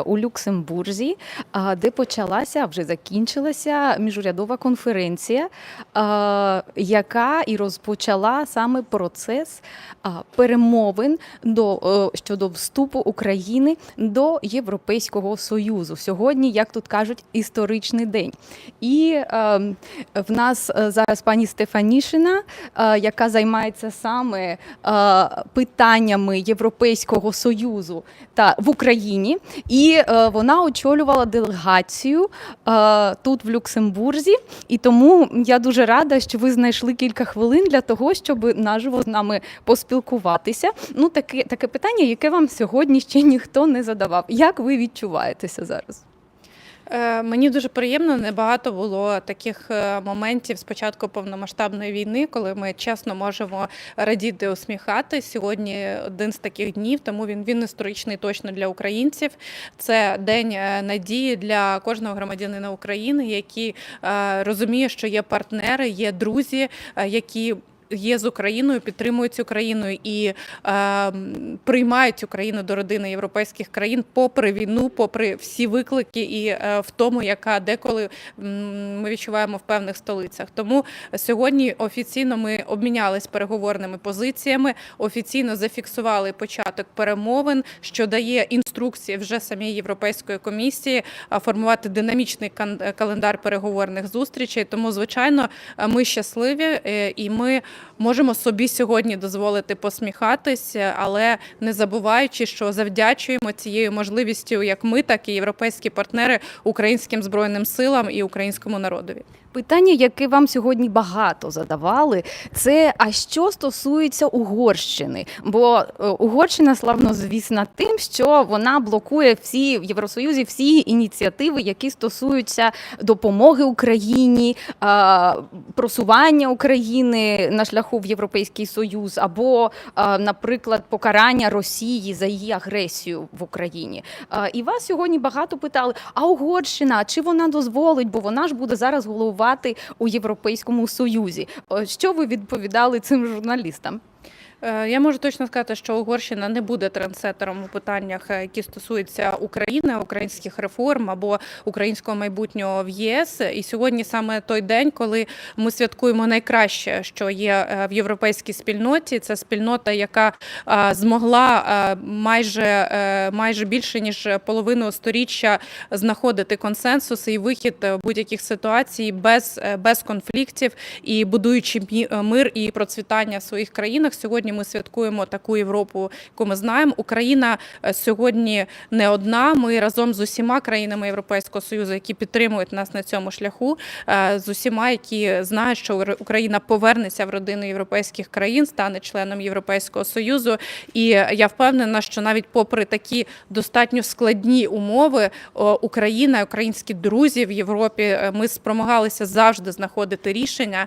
у Люксембурзі, де почалася, вже закінчилася міжурядова конференція, яка і розпочала саме процес перемовин до, щодо вступу України до Європейського Союзу. Сьогодні, як тут кажуть, історичний день. І е, в нас е, зараз пані Стефанішина, е, яка займається саме питаннями Європейського Союзу та в Україні, і е, вона очолювала делегацію е, тут в Люксембурзі. І тому я дуже рада, що ви знайшли кілька хвилин для того, щоб наживо з нами поспілкуватися. Ну, таке, таке питання, яке вам сьогодні ще ніхто не задавав. Як ви відчуваєтеся зараз? Е, Мені дуже приємно. Небагато було таких е, моментів з початку повномасштабної війни, коли ми чесно можемо радіти, усміхати. Сьогодні один з таких днів, тому він він історичний точно для українців. Це день е, надії для кожного громадянина України, який розуміє, що є партнери, є друзі, які. Є з Україною, підтримують Україною і е, приймають Україну до родини європейських країн, попри війну, попри всі виклики і е, в тому, яка деколи ми відчуваємо в певних столицях. Тому сьогодні офіційно ми обмінялись переговорними позиціями, офіційно зафіксували початок перемовин, що дає інструкції вже самій Європейської комісії формувати динамічний календар переговорних зустрічей. Тому, звичайно, е, ми щасливі е, і ми можемо собі сьогодні дозволити посміхатись, е, але не забуваючи, що завдячуємо цією можливістю, як ми, так і європейські партнери українським збройним силам і українському народові. Питання, яке вам сьогодні багато задавали, це а що стосується Угорщини? Бо е, Угорщина славно звісна тим, що вона блокує всі в Євросоюзі всі ініціативи, які стосуються допомоги Україні, просування України на шляху в Європейський Союз, або, наприклад, покарання Росії за її агресію в Україні. І вас сьогодні багато питали: а Угорщина чи вона дозволить, бо вона ж буде зараз головувати у Європейському Союзі. Що ви відповідали цим журналістам? Е, Я можу точно сказати, що Угорщина не буде трендсетером у питаннях, е, які стосуються України, українських реформ або українського майбутнього в ЄС. І сьогодні саме той день, коли ми святкуємо найкраще, що є е, в європейській спільноті. Це спільнота, яка змогла майже майже більше ніж половину сторіччя знаходити консенсус і вихід будь-яких ситуацій без, без конфліктів і будуючи мир і процвітання в своїх країнах. Сьогодні ми святкуємо таку Європу, яку ми знаємо. Україна е, сьогодні не одна. Ми разом з усіма країнами Європейського союзу, які підтримують нас на цьому шляху, е, з усіма, які знають, що Україна повернеться в родину європейських країн, стане членом Європейського союзу. І я впевнена, що навіть попри такі достатньо складні умови, Україна, українські друзі в Європі, е, ми спромагалися завжди знаходити рішення.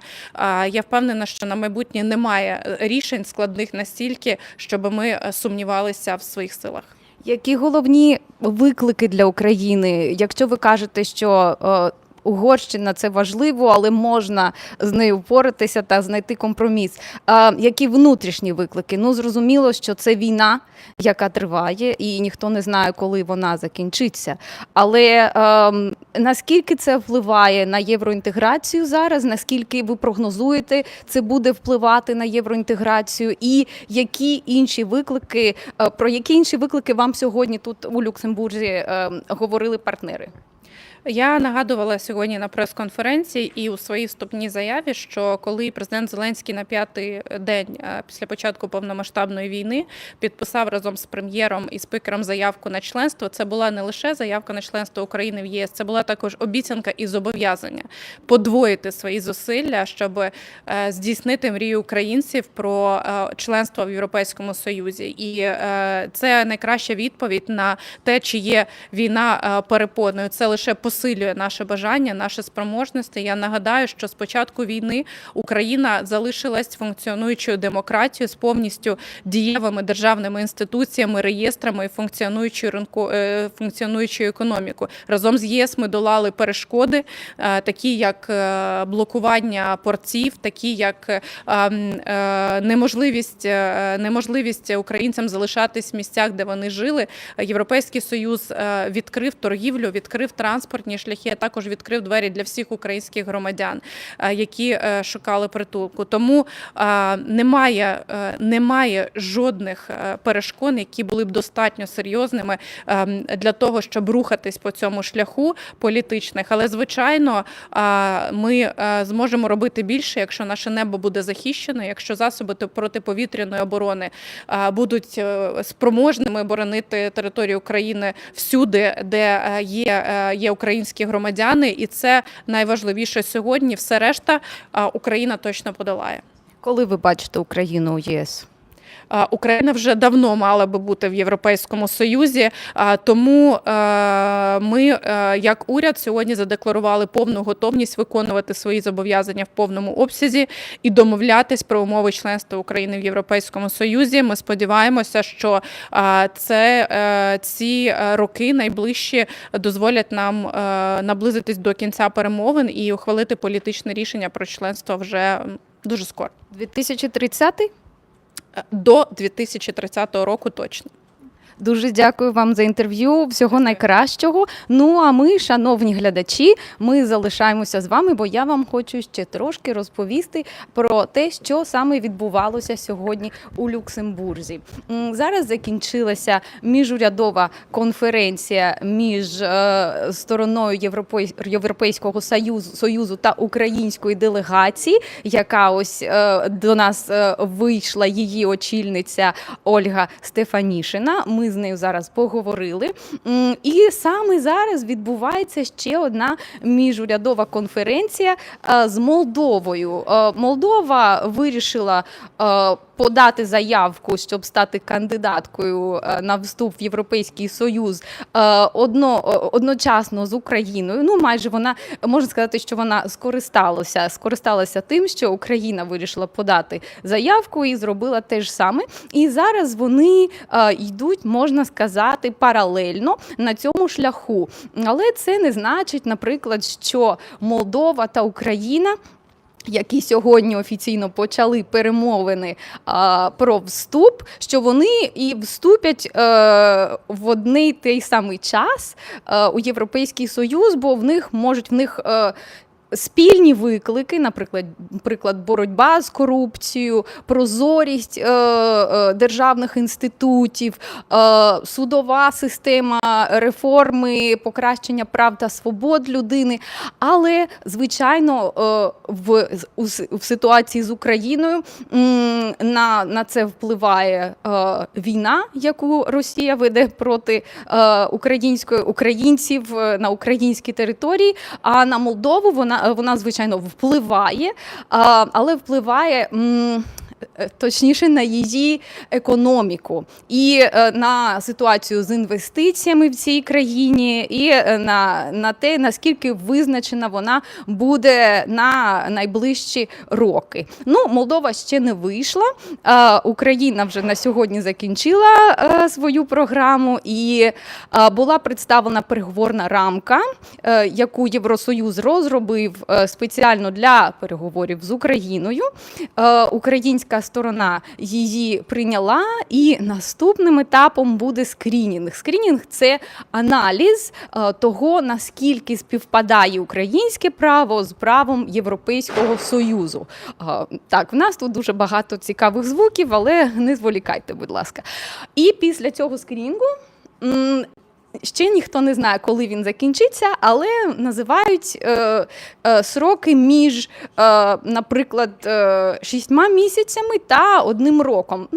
Я впевнена, що на майбутнє немає е, рішень складних настільки, щоб ми е, сумнівалися в своїх силах. Які головні виклики для України? Якщо ви кажете, що е, Угорщина це важливо, але можна з нею впоратися та знайти компроміс. А які внутрішні виклики? Ну зрозуміло, що це війна, яка триває, і ніхто не знає, коли вона закінчиться. Але ем, наскільки це впливає на євроінтеграцію зараз? Наскільки ви прогнозуєте, це буде впливати на євроінтеграцію? І які інші виклики, е, про які інші виклики вам сьогодні тут у Люксембурзі ем, говорили партнери? Я нагадувала сьогодні на прес-конференції і у своїй вступній заяві, що коли президент Зеленський на п'ятий день е, після початку повномасштабної війни підписав разом з прем'єром і спікером заявку на членство, це була не лише заявка на членство України в ЄС, це була також обіцянка і зобов'язання подвоїти свої зусилля, щоб е, здійснити мрію українців про е, членство в Європейському Союзі. І е, це найкраща відповідь на те, чи є війна е, перепоною. Це лише посилює наше бажання, наші спроможності. Я нагадаю, що з початку війни Україна залишилась функціонуючою демократією з повністю дієвими державними інституціями, реєстрами і функціонуючою ринку е, функціонуючою економікою. Разом з ЄС ми долали перешкоди, е, такі як е, блокування портів, такі як неможливість, неможливість українцям залишатись в місцях, де вони жили. Європейський союз відкрив торгівлю, відкрив транспортні шляхи, а також відкрив двері для всіх українських громадян, е, які е, шукали притулку. Тому е, немає, немає жодних перешкод, які були б достатньо серйозними е, для того, щоб рухатись по цьому шляху політичних. Але звичайно, ми зможемо робити більше, якщо наше небо буде захищено, якщо засоби протиповітряної оборони будуть спроможними боронити територію України всюди, де є, є українські громадяни, і це найважливіше сьогодні. Все решта Україна точно подолає. Коли ви бачите Україну у ЄС? Україна вже давно мала би бути в Європейському Союзі, тому е, ми, е, як уряд, сьогодні задекларували повну готовність виконувати свої зобов'язання в повному обсязі і домовлятись про умови членства України в Європейському Союзі. Ми сподіваємося, що це е, ці роки найближчі дозволять нам наблизитись до кінця перемовин і ухвалити політичне рішення про членство вже дуже скоро. 2030? Е, До 2030 року точно. Дуже дякую вам за інтерв'ю. Всього найкращого. Ну а ми, шановні глядачі, ми залишаємося з вами, бо я вам хочу ще трошки розповісти про те, що саме відбувалося сьогодні у Люксембурзі. Зараз закінчилася міжурядова конференція між е, стороною Європей- Європейського союзу, союзу та української делегації, яка ось е, до нас е, вийшла її очільниця Ольга Стефанішина. Ми з нею зараз поговорили. І саме зараз відбувається ще одна міжурядова конференція е, з Молдовою. Е, Молдова вирішила е, подати заявку, щоб стати кандидаткою на вступ в Європейський Союз одно, одночасно з Україною. Ну, майже вона можна сказати, що вона скористалася, скористалася тим, що Україна вирішила подати заявку і зробила те ж саме. І зараз вони йдуть, можна сказати, паралельно на цьому шляху. Але це не значить, наприклад, що Молдова та Україна. Які сьогодні офіційно почали перемовини а, про вступ, що вони і вступять е, в одний той самий час е, у Європейський Союз, бо в них можуть в них. Е, Спільні виклики, наприклад, приклад боротьба з корупцією, прозорість е, е, державних інститутів, е, судова система реформи, покращення прав та свобод людини. Але, звичайно, е, в, у, в ситуації з Україною м, на, на це впливає е, війна, яку Росія веде проти е, української українців е, на українській території. А на Молдову вона, вона звичайно впливає, але впливає. е, Точніше на її економіку і е, на ситуацію з інвестиціями в цій країні, і е, на, на те, наскільки визначена вона буде на найближчі роки. Ну, Молдова ще не вийшла. Е, Україна вже на сьогодні закінчила е, свою програму, і е, була представлена переговорна рамка, е, яку Євросоюз розробив е, спеціально для переговорів з Україною. Е, Українська сторона її прийняла, і наступним етапом буде скрінінг. Скрінінг це аналіз е, того, наскільки співпадає українське право з правом Європейського Союзу. Е, Так, в нас тут дуже багато цікавих звуків, але не зволікайте, будь ласка. І після цього скрінінгу. Ще ніхто не знає, коли він закінчиться, але називають е, е, сроки між, е, наприклад, е, шістьма місяцями та одним роком.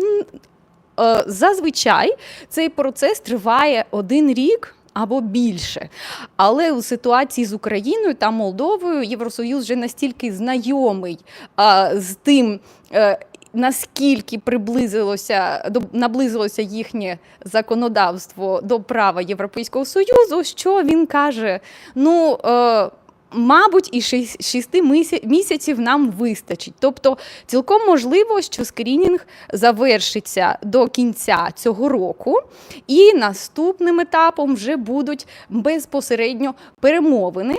Е, зазвичай цей процес триває один рік. Або більше. Але у ситуації з Україною та Молдовою Євросоюз вже настільки знайомий а, з тим, е, наскільки приблизилося до наблизилося їхнє законодавство до права Європейського Союзу, що він каже: ну. Е, Мабуть, і шести місяців нам вистачить. Тобто, цілком можливо, що скрінінг завершиться до кінця цього року, і наступним етапом вже будуть безпосередньо перемовини.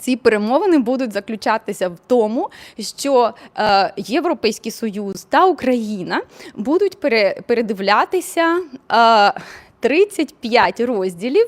Ці перемовини будуть заключатися в тому, що е, Європейський Союз та Україна будуть пере, передивлятися е, 35 розділів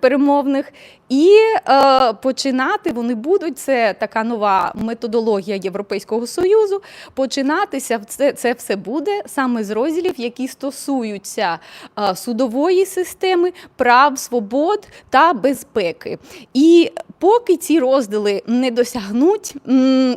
перемовних, і е, починати вони будуть. Це така нова методологія Європейського Союзу. Починатися це, це все буде саме з розділів, які стосуються е, судової системи, прав, свобод та безпеки. І поки ці розділи не досягнуть. е,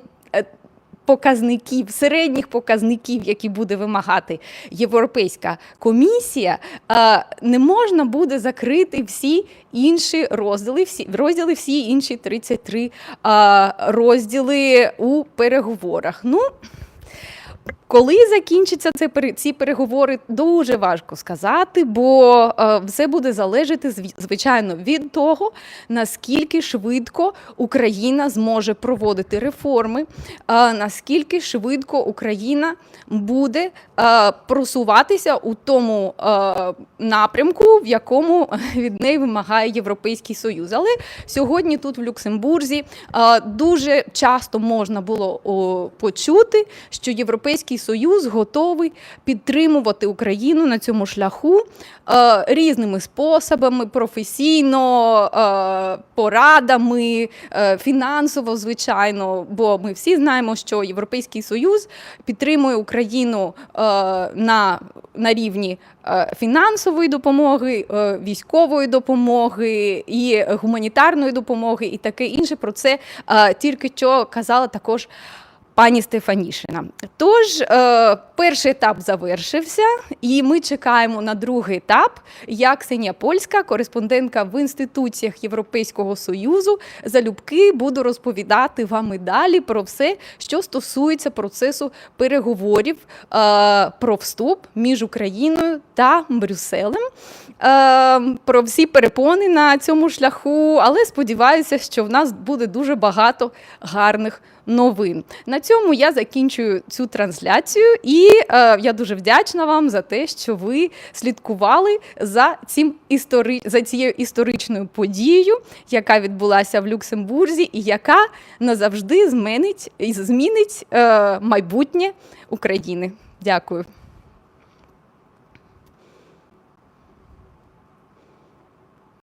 Показників, середніх показників, які буде вимагати Європейська комісія, е, не можна буде закрити всі інші розділи, всі розділи, всі інші 33 е, розділи у переговорах. Ну, коли закінчаться ці переговори, дуже важко сказати, бо е, все буде залежати зв- звичайно від того, наскільки швидко Україна зможе проводити реформи, е, наскільки швидко Україна буде е, просуватися у тому напрямку, в якому від неї вимагає Європейський Союз. Але сьогодні тут в Люксембурзі дуже часто можна було почути, що Європейський Союз готовий підтримувати Україну на цьому шляху е, різними способами, професійно, е, порадами, е, фінансово, звичайно. Бо ми всі знаємо, що Європейський Союз підтримує Україну е, на, на рівні е, фінансової допомоги, е, військової допомоги і гуманітарної допомоги, і таке інше. Про це е, тільки що казала також. Пані Стефанішина. Тож е, перший етап завершився, і ми чекаємо на другий етап. Я Ксенія Польська, кореспондентка в інституціях Європейського Союзу. Залюбки буду розповідати вам і далі про все, що стосується процесу переговорів е, про вступ між Україною та Брюсселем. Е, про всі перепони на цьому шляху, але сподіваюся, що в нас буде дуже багато гарних новин. На цьому я закінчую цю трансляцію, і е, я дуже вдячна вам за те, що ви слідкували за цим істори... за цією історичною подією, яка відбулася в Люксембурзі, і яка назавжди змінить, змінить е, майбутнє України. Дякую.